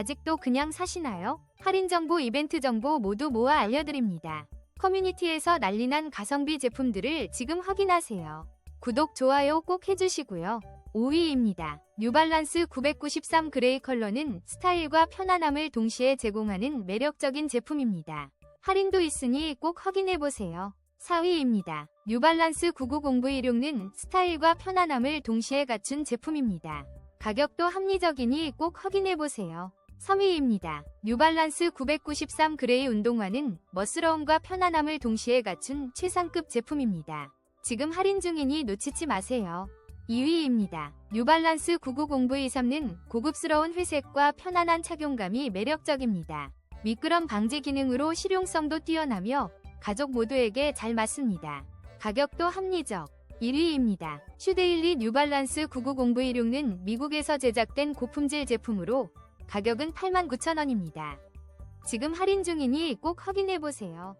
아직도 그냥 사시나요? 할인 정보, 이벤트 정보 모두 모아 알려드립니다. 커뮤니티에서 난리난 가성비 제품들을 지금 확인하세요. 구독, 좋아요 꼭 해주시고요. 5위입니다. 뉴발란스 993 그레이 컬러는 스타일과 편안함을 동시에 제공하는 매력적인 제품입니다. 할인도 있으니 꼭 확인해보세요. 4위입니다. 뉴발란스 990V16는 스타일과 편안함을 동시에 갖춘 제품입니다. 가격도 합리적이니 꼭 확인해보세요. 3위입니다. 뉴발란스 993 그레이 운동화는 멋스러움과 편안함을 동시에 갖춘 최상급 제품입니다. 지금 할인 중이니 놓치지 마세요. 2위입니다. 뉴발란스 990V3는 고급스러운 회색과 편안한 착용감이 매력적입니다. 미끄럼 방지 기능으로 실용성도 뛰어나며 가족 모두에게 잘 맞습니다. 가격도 합리적. 1위입니다. 슈데일리 뉴발란스 990V6는 미국에서 제작된 고품질 제품으로 가격은 89,000원입니다. 지금 할인 중이니 꼭 확인해보세요.